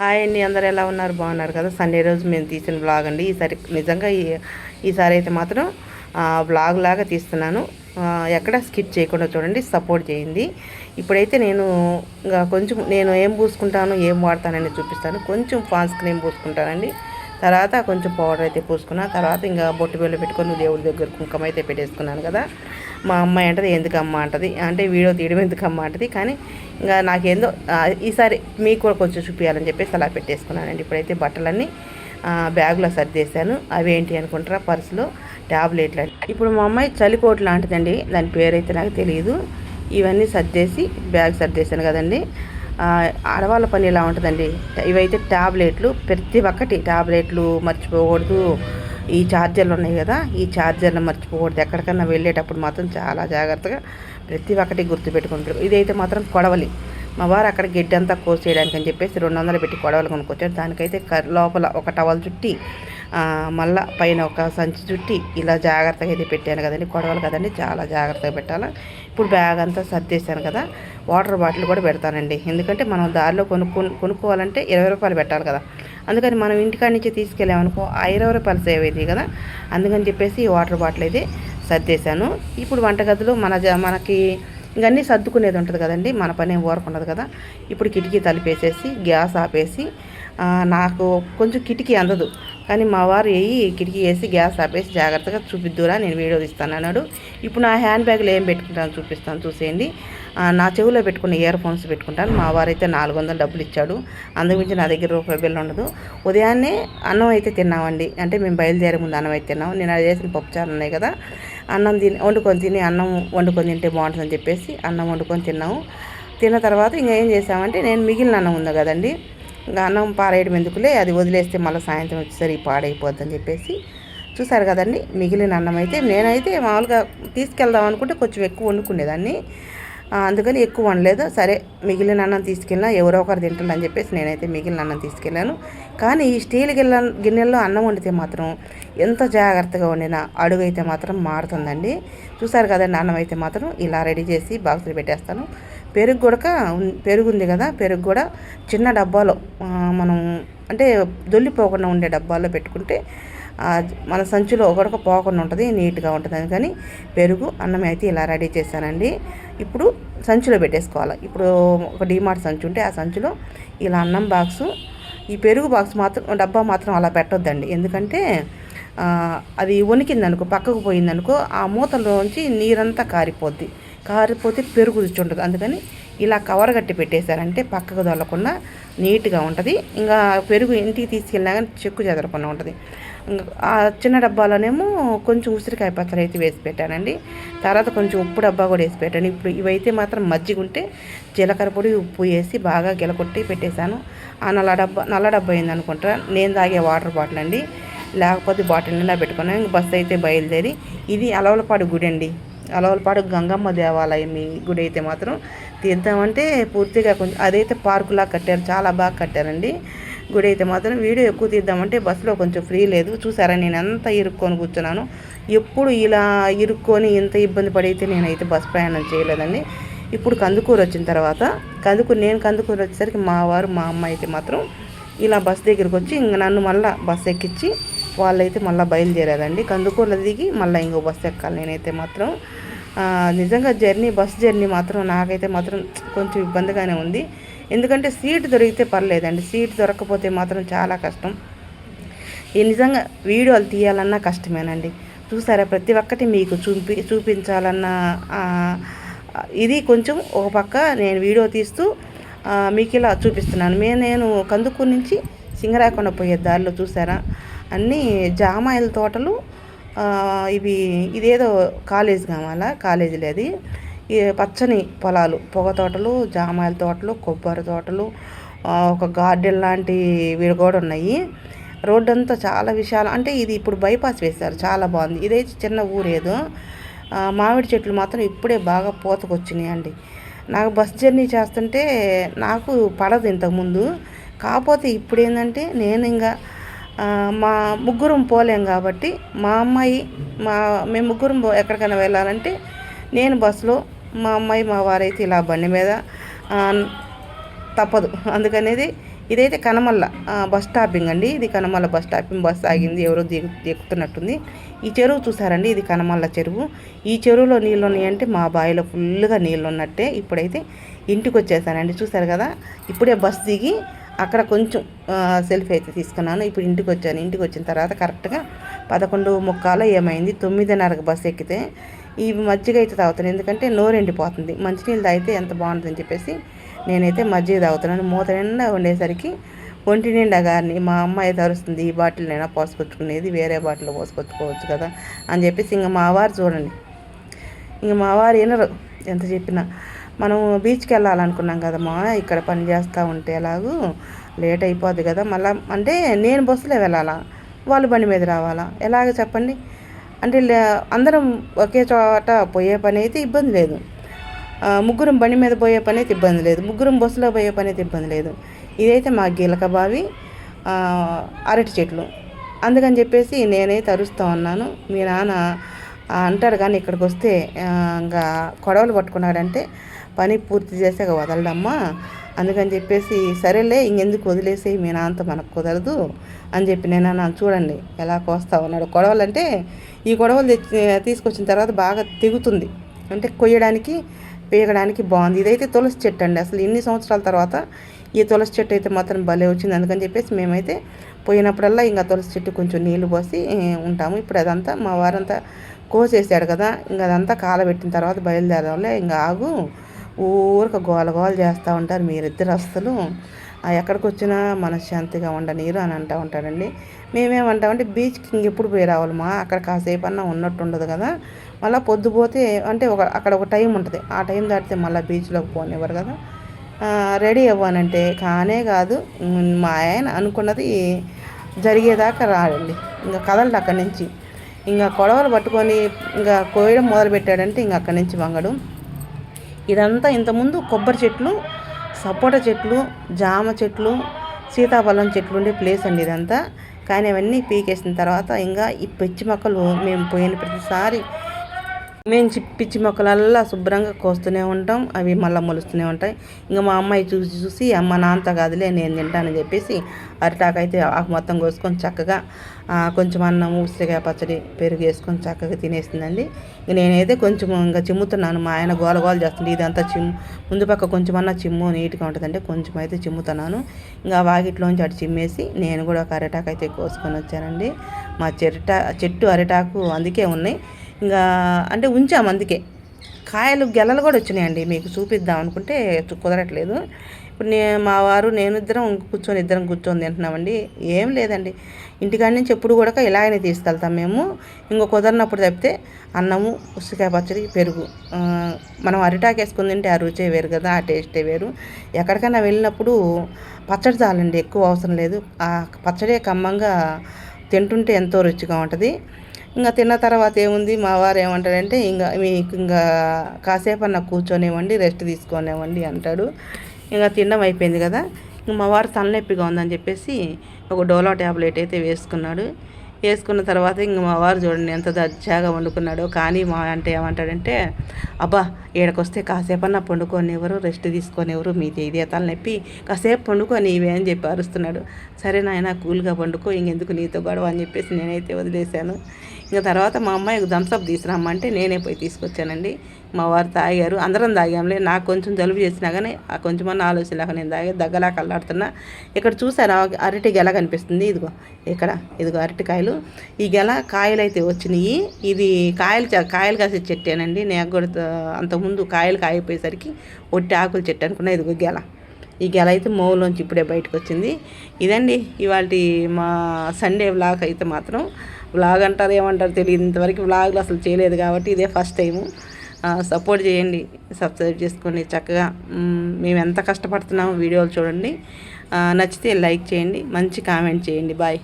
Hi అండి అందరు ఎలా ఉన్నారు? బాగున్నారు కదా? సండే రోజు మేము తీసిన బ్లాగ్ అండి. ఈసారి నిజంగా ఈ- ఈసారి అయితే మాత్రం బ్లాగ్ లాగా తీస్తున్నాను. ఎక్కడ స్కిప్ చేయకుండా చూడండి సపోర్ట్ చేయండి. ఇప్పుడైతే నేను ఇంకా కొంచెం నేను ఏం పూసుకుంటాను ఏం వాడతానని చూపిస్తాను. కొంచెం ఫాన్స్ క్రీమ్ పూసుకుంటానండి. తర్వాత కొంచెం పౌడర్ అయితే పూసుకున్నా తర్వాత ఇంకా బొట్టు బిళ్ళ పెట్టుకొని దేవుడి దగ్గర కుంకుమ అయితే పెట్టేసుకున్నాను కదా. మా అమ్మాయి అంటది ఎందుకమ్మ అంటది. అంటే వీడియో తీయడం ఎందుకమ్మ అంటది. కానీ ఇంకా నాకేందో ఈసారి మీకు కూడా కొంచెం చూపించాలని చెప్పేసి అలా పెట్టేసుకున్నానండి. ఇప్పుడైతే బట్టలన్నీ బ్యాగ్లో సర్దేశాను. అవి ఏంటి అనుకుంటారా పర్సులో ట్యాబ్లెట్లు ఇప్పుడు మా అమ్మాయి చలికోట్ లాంటిదండి. దాని పేరైతే నాకు తెలియదు ఇవన్నీ సర్దేసి బ్యాగ్ సర్దేశాను కదండి. ఆడవాళ్ళ పని ఎలా ఉంటుందండి? ఇవైతే ట్యాబ్లెట్లు ప్రతి ఒక్కటి ట్యాబ్లెట్లు మర్చిపోకూడదు. ఈ ఛార్జర్లు ఉన్నాయి కదా ఈ ఛార్జర్లు మర్చిపోకూడదు. ఎక్కడికన్నా వెళ్ళేటప్పుడు మాత్రం చాలా జాగ్రత్తగా ప్రతి ఒక్కటి గుర్తుపెట్టుకుంటారు. ఇదైతే మాత్రం కొడవలి. మా వారు అక్కడ గడ్డి అంతా కోసేయడానికి అని చెప్పేసి రెండు వందలు పెట్టి కొడవలు కొనుక్కొచ్చారు. దానికైతే లోపల ఒక టవల్ చుట్టి మళ్ళా పైన ఒక సంచి చుట్టి ఇలా జాగ్రత్తగా అయితే పెట్టాను కదండి. కొడవలు కదండి చాలా జాగ్రత్తగా పెట్టాలి. ఇప్పుడు బ్యాగ్ అంతా సర్దేశాను కదా వాటర్ బాటిల్ కూడా పెడతానండి. ఎందుకంటే మనం దారిలో కొనుక్కు కొనుక్కోవాలంటే ఇరవై రూపాయలు పెట్టాలి కదా. అందుకని మనం ఇంటికాడి నుంచి తీసుకెళ్ళామనుకో ఆ ఇరవై రూపాయలు సేవ్ అవుతాయి కదా. అందుకని చెప్పేసి ఈ వాటర్ బాటిల్ అయితే సర్దేశాను. ఇప్పుడు వంటగదిలో మన మనకి ఇంకన్నీ సర్దుకునేది ఉంటుంది కదండి మన పని ఏం ఉండదు కదా. ఇప్పుడు కిటికీ తలిపేసేసి గ్యాస్ ఆపేసి నాకు కొంచెం కిటికీ అందదు. కానీ మా వారు వేయి కిటికీ వేసి గ్యాస్ ఆపేసి జాగ్రత్తగా చూపిద్దురా నేను వీడియో తీస్తాను అన్నాడు. ఇప్పుడు నా హ్యాండ్ బ్యాగ్లో ఏం పెట్టుకుంటాను చూపిస్తాను చూసేయండి. నా చెవిలో పెట్టుకున్న ఇయర్ ఫోన్స్ పెట్టుకుంటాను. మా వారు అయితే నాలుగు వందలు డబ్బులు ఇచ్చాడు. అందుగురించి నా దగ్గర రూపాయి బిల్లు ఉండదు. ఉదయాన్నే అన్నం అయితే తిన్నామండి. అంటే మేము బయలుదేరే ముందు అన్నం అయితే తిన్నాం నేను అది చేసిన పప్పుచారు ఉన్నాయి కదా అన్నం తిని వండుకొని తిని అన్నం వండుకొని తింటే బాగుంటుందని చెప్పేసి అన్నం వండుకొని తిన్నాము. తిన్న తర్వాత ఇంకా ఏం చేసామంటే నేను మిగిలిన అన్నం ఉందా కదండి అన్నం పారేయడం ఎందుకులే అది వదిలేస్తే మళ్ళీ సాయంత్రం వచ్చేసరికి పాడైపోద్దని చెప్పేసి చూసారు కదండి మిగిలిన అన్నం అయితే. నేనైతే మామూలుగా తీసుకెళ్దాం అనుకుంటే కొంచెం ఎక్కువ వండుకునేదాన్ని. అందుకని ఎక్కువ వండలేదు. సరే మిగిలిన అన్నం తీసుకెళ్ళినా ఎవరో ఒకరు తింటారని చెప్పేసి నేనైతే మిగిలిన అన్నం తీసుకెళ్ళాను. కానీ ఈ స్టీల్ గిన్నె గిన్నెల్లో అన్నం వండితే మాత్రం ఎంత జాగ్రత్తగా వండినా అడుగు అయితే మాత్రం మారుతుందండి. చూసారు కదండి అన్నం అయితే మాత్రం ఇలా రెడీ చేసి బాక్సులు పెట్టేస్తాను. పెరుగు కూడా పెరుగు ఉంది కదా పెరుగు కూడా చిన్న డబ్బాలో మనం అంటే దొల్లిపోకుండా ఉండే డబ్బాలో పెట్టుకుంటే మన సంచిలో ఒకడొక పోకుండా ఉంటుంది నీట్గా ఉంటుంది అందుకని పెరుగు అన్నం అయితే ఇలా రెడీ చేశానండి. ఇప్పుడు సంచిలో పెట్టేసుకోవాలి. ఇప్పుడు ఒక డీమార్ట్ సంచి ఉంటే ఆ సంచిలో ఇలా అన్నం బాక్సు ఈ పెరుగు బాక్స్ మాత్రం డబ్బా మాత్రం అలా పెట్టొద్దండి. ఎందుకంటే అది వణికిందనుకో పక్కకు పోయిందనుకో ఆ మూతలోంచి నీరంతా కారిపోద్ది. కారిపోతే పెరుగు రుచి ఉంటుంది. అందుకని ఇలా కవర్ కట్టి పెట్టేశారంటే పక్కకు దొల్లకుండా నీట్గా ఉంటుంది. ఇంకా పెరుగు ఇంటికి తీసుకెళ్ళినా కానీ చెక్కు చెదరకుండా ఉంటుంది. ఆ చిన్న డబ్బాలోనేమో కొంచెం ఉసిరికాయ పచ్చడి అయితే వేసి పెట్టానండి. తర్వాత కొంచెం ఉప్పు డబ్బా కూడా వేసి పెట్టాను. ఇప్పుడు ఇవైతే మాత్రం మజ్జిగ ఉంటే జీలకర్ర పొడి ఉప్పు వేసి బాగా గెలకొట్టి పెట్టేశాను. ఆ నల్ల డబ్బా నల్ల డబ్బా అయింది అనుకుంటా నేను తాగే వాటర్ బాటిల్ అండి. లేకపోతే బాటిల్ నిండా పెట్టుకున్నాను. ఇంక బస్సు అయితే బయలుదేరి. ఇది అలవలపాడు గుడి అండి. అలవలపాడు గంగమ్మ దేవాలయం గుడి అయితే మాత్రం తీద్దామంటే పూర్తిగా కొంచెం అదైతే పార్కులా కట్టారు చాలా బాగా కట్టారండి. గుడి అయితే మాత్రం వీడియో ఎక్కువ తీద్దామంటే బస్సులో కొంచెం ఫ్రీ లేదు. చూసారా నేను ఎంత ఇరుక్కొని కూర్చున్నాను. ఎప్పుడు ఇలా ఇరుక్కొని ఇంత ఇబ్బంది పడైతే నేనైతే బస్ ప్రయాణం చేయలేదండి. ఇప్పుడు కందుకూరు వచ్చిన తర్వాత కందుకూరు నేను కందుకూరు వచ్చేసరికి మా వారు మా అమ్మ అయితే మాత్రం ఇలా బస్ దగ్గరికి వచ్చి ఇంక నన్ను మళ్ళీ బస్ ఎక్కించి వాళ్ళైతే మళ్ళీ బయలుదేరారండి. కందుకూరులో దిగి మళ్ళీ ఇంకో బస్సు ఎక్కాలి నేనైతే మాత్రం. నిజంగా జర్నీ బస్ జర్నీ మాత్రం నాకైతే మాత్రం కొంచెం ఇబ్బందిగానే ఉంది. ఎందుకంటే సీట్ దొరికితే పర్లేదండి. సీట్ దొరకకపోతే మాత్రం చాలా కష్టం. ఈ నిజంగా వీడియోలు తీయాలన్నా కష్టమేనండి. చూసారా? ప్రతి ఒక్కటి మీకు చూపి చూపించాలన్న ఇది కొంచెం ఒక పక్క నేను వీడియో తీస్తూ మీకు ఇలా చూపిస్తున్నాను. మే నేను కందుకూరు నుంచి సింగరాకొండ పోయే దారిలో చూసారా? అన్నీ జామాయిల తోటలు ఇవి ఇదేదో కాలేజ్ కావాలా? కాలేజీ లేదు పచ్చని పొలాలు పొగ తోటలు జామాయిల తోటలు కొబ్బరి తోటలు ఒక గార్డెన్ లాంటివి కూడా ఉన్నాయి. రోడ్డు అంతా చాలా విశాలం అంటే ఇది ఇప్పుడు బైపాస్ వేశారు చాలా బాగుంది. ఇదైతే చిన్న ఊరేదో మామిడి చెట్లు మాత్రం ఇప్పుడే బాగా పూతకొచ్చినాయి అండి. నాకు బస్ జర్నీ చేస్తుంటే నాకు పడదు ఇంతకుముందు కాకపోతే ఇప్పుడు ఏంటంటే నేను ఇంకా మా ముగ్గురం పోలేం కాబట్టి మా అమ్మాయి మా మేము ముగ్గురం పో- ఎక్కడికైనా వెళ్ళాలంటే నేను బస్సులో మా అమ్మాయి మా వారైతే ఇలా బండి మీద తప్పదు. అందుకనేది ఇదైతే కనమల్ల బస్ స్టాపింగ్ అండి. ఇది కనమల్ల బస్ స్టాపింగ్ బస్ ఆగింది ఎవరో దిగు దిగుతున్నట్టుంది. ఈ చెరువు చూసారండి ఇది కనమల్ల చెరువు. ఈ చెరువులో నీళ్ళు ఉన్నాయంటే మా బావిలో ఫుల్గా నీళ్ళు ఉన్నట్టే ఇప్పుడైతే ఇంటికి వచ్చేసానండి చూసారు కదా ఇప్పుడే బస్ దిగి అక్కడ కొంచెం సెల్ఫీ అయితే తీసుకున్నాను. ఇప్పుడు ఇంటికి వచ్చాను. ఇంటికి వచ్చిన తర్వాత కరెక్ట్గా పదకొండు ముక్కాలో ఏమైంది? తొమ్మిదిన్నరకు బస్సు ఎక్కితే ఈ మజ్జిగ అయితే తాగుతాను. ఎందుకంటే నోరు ఎండిపోతుంది. మంచినీళ్ళు తాగితే ఎంత బాగుంటుందని చెప్పేసి నేనైతే మజ్జిగ తాగుతున్నాను. మూత నిండా ఉండేసరికి ఒంటి నిండా గారిని మా అమ్మాయి తరుస్తుంది ఈ బాటిల్ నైనా? పోసుకొచ్చుకునేది వేరే బాటిల్ పోసుకొచ్చుకోవచ్చు కదా అని చెప్పేసి ఇంకా మా వారు చూడండి. ఇంక మా వారు వినరు. ఎంత చెప్పినా. మనం బీచ్కి వెళ్ళాలనుకున్నాం కదమ్మా ఇక్కడ పని చేస్తూ ఉంటే ఎలాగూ లేట్ అయిపోద్ది కదా. మళ్ళీ అంటే నేను బస్సులో వెళ్ళాలా? వాళ్ళు బండి మీద రావాలా? ఎలాగ చెప్పండి? అంటే లే- అందరం ఒకే చోట పోయే పని అయితే ఇబ్బంది లేదు. ముగ్గురం బండి మీద పోయే పని అయితే ఇబ్బంది లేదు. ముగ్గురం బస్సులో పోయే పని అయితే ఇబ్బంది లేదు. ఇదైతే మా గీలక బావి అరటి చెట్లు. అందుకని చెప్పేసి నేనైతే అరుస్తూ ఉన్నాను. మీ నాన్న అంటారు అంటాడు కానీ ఇక్కడికి వస్తే ఇంకా కొడవలు పట్టుకున్నాడంటే పని పూర్తి చేసాక వదలడమ్మా. అందుకని చెప్పేసి సరేలే ఇంకెందుకు వదిలేసి మీ నాన్నతో మనకు కుదరదు అని చెప్పి నేను అన్నాను. చూడండి ఎలా కోస్తా ఉన్నాడు. కొడవలు అంటే ఈ కొడవలు తెచ్చి తీసుకొచ్చిన తర్వాత బాగా తెగుతుంది. అంటే కొయ్యడానికి పీకడానికి బాగుంది. ఇదైతే తులసి చెట్టు అండి. అసలు ఇన్ని సంవత్సరాల తర్వాత ఈ తులసి చెట్టు అయితే మాత్రం భలే వచ్చింది. అందుకని చెప్పేసి మేమైతే పోయినప్పుడల్లా ఇంకా తులసి చెట్టు కొంచెం నీళ్ళు పోసి ఉంటాము. ఇప్పుడు అదంతా మా వారంతా కోసేసాడు కదా. ఇంకా అదంతా కాలబెట్టిన తర్వాత బయలుదేరాలే ఇంకా ఆగు ఊరిక గోల గోల చేస్తూ ఉంటారు మీరిద్దరు అసలు ఎక్కడికి వచ్చినా మనశ్శాంతిగా ఉండనీరు అని అంటూ ఉంటాడండి. మేమేమంటామంటే బీచ్కి ఇంకెప్పుడు పోయి రావాలమ్మా. అక్కడ కాసేపు అన్నా ఉన్నట్టు ఉండదు కదా. మళ్ళీ పొద్దుపోతే అంటే ఒక అక్కడ ఒక టైం ఉంటుంది. ఆ టైం దాటితే మళ్ళీ బీచ్లోకి పోనివ్వరు కదా. రెడీ అవ్వానంటే కానే కాదు మా ఆయన అనుకున్నది జరిగేదాకా రాడండి. ఇంకా కదలడు అక్కడి నుంచి. ఇంకా కొడవలు పట్టుకొని ఇంకా కోయడం మొదలు పెట్టాడంటే ఇంకా అక్కడి నుంచి వంగడం. ఇదంతా ఇంతకుముందు కొబ్బరి చెట్లు సపోటా చెట్లు జామ చెట్లు సీతాఫలం చెట్లు ఉండే ప్లేస్ అండి ఇదంతా. కానీ అవన్నీ పీకేసిన తర్వాత ఇంకా ఈ పిచ్చి మొక్కలు మేము పోయిన ప్రతిసారి మేము చి- పిచ్చి మొక్కలల్లా శుభ్రంగా కోస్తూనే ఉంటాం. అవి మళ్ళీ మొలుస్తూనే ఉంటాయి. ఇంకా మా అమ్మాయి చూసి చూసి అమ్మ నాంత కాదులే నేను తింటానని చెప్పేసి అరిటాకు అయితే ఆకు మొత్తం కోసుకొని చక్కగా కొంచెం అన్నం ఉసిరికాయ పచ్చడి పెరుగు వేసుకొని చక్కగా తినేసిందండి. నేనైతే కొంచెం ఇంకా చిమ్ముతున్నాను. మా ఆయన గోల గోల చేస్తుంది ఇదంతా చిమ్ము ముందు పక్క కొంచెం అన్న చిమ్ము నీట్గా ఉంటుందంటే కొంచెం అయితే చిమ్ముతున్నాను. ఇంకా వాకిట్లోంచి అటు చిమ్మేసి నేను కూడా ఒక అరిటాకు అయితే కోసుకొని వచ్చానండి. మా చెరిట చెట్టు అరిటాకు అందుకే ఉన్నాయి. ఇంకా అంటే ఉంచాము అందుకే. కాయలు గెలలు కూడా వచ్చినాయండి మీకు చూపిద్దాం అనుకుంటే కుదరట్లేదు. ఇప్పుడు నే మా వారు నేను ఇద్దరం కూర్చొని ఇద్దరం కూర్చొని తింటున్నామండి. ఏం లేదండి. ఇంటికాడి నుంచి ఎప్పుడు కూడా ఇలాగనే తీసుకెళ్తాం మేము. ఇంకో కుదరినప్పుడు తప్పితే అన్నము ఉసికాయ పచ్చడి పెరుగు. మనం అరిటాకు వేసుకుని తింటే ఆ రుచే వేరు కదా ఆ టేస్టే వేరు. ఎక్కడికైనా వెళ్ళినప్పుడు పచ్చడి చాలండి ఎక్కువ అవసరం లేదు. ఆ పచ్చడే కమ్మంగా తింటుంటే ఎంతో రుచిగా ఉంటుంది. ఇంకా తిన్న తర్వాత ఏముంది? మా వారు ఏమంటాడంటే ఇంకా మీకు ఇంకా కాసేపు అన్న కూర్చొనివ్వండి రెస్ట్ తీసుకొనివ్వండి అంటాడు. ఇంకా తినడం అయిపోయింది కదా. ఇంకా మా వారు తలనొప్పిగా ఉందని చెప్పేసి ఒక డోలో ట్యాబ్లెట్ అయితే వేసుకున్నాడు. వేసుకున్న తర్వాత ఇంక మా వారు చూడండి ఎంత దర్జాగా వండుకున్నాడో. కానీ మా అంటే ఏమంటాడంటే అబ్బా ఈడకొస్తే కాసేపన్నా పండుకోనివ్వరు రెస్ట్ తీసుకొనివ్వరు మీది ఇదే తలనొప్పి కాసేపు పండుకొని ఇవే అని చెప్పి అరుస్తున్నాడు. సరే నాయన కూల్గా పండుకో ఇంకెందుకు నీతో గొడవ అని చెప్పేసి నేనైతే వదిలేశాను. ఇంకా తర్వాత మా అమ్మాయికి థమ్స్అప్ తీసుకురమ్మంటే నేనే పోయి తీసుకొచ్చానండి. మా వారు తాగారు. అందరం తాగాంలే. నాకు కొంచెం జలుబు చేసినా కానీ ఆ కొంచెమన్నా ఆలోచన లేక నేను తాగే దగ్గలా కళ్ళాడుతున్నా. ఇక్కడ చూసారా? అరటి గెల కనిపిస్తుంది. ఇదిగో ఇక్కడ ఇదిగో అరటికాయలు. ఈ గెల కాయలు అయితే వచ్చినాయి. ఇది కాయలు కాయలు కాసే చెట్టేనండి. నేను కూడా అంతకుముందు కాయలు కాయిపోయేసరికి ఒట్టి ఆకుల చెట్టు అనుకున్నా. ఇదిగో గెల. ఈ గెల అయితే మౌలోంచి ఇప్పుడే బయటకు వచ్చింది ఇదండి ఇవాళ మా సండే వ్లాగ్ అయితే మాత్రం. వ్లాగ్ అంటారు ఏమంటారు తెలియదు. ఇంతవరకు వ్లాగ్లు అసలు చేయలేదు కాబట్టి ఇదే ఫస్ట్ టైము సపోర్ట్ చేయండి. సబ్స్క్రైబ్ చేసుకోండి చక్కగా. మేము ఎంత కష్టపడుతున్నామో వీడియోలు చూడండి. నచ్చితే లైక్ చేయండి. మంచి కామెంట్ చేయండి. బాయ్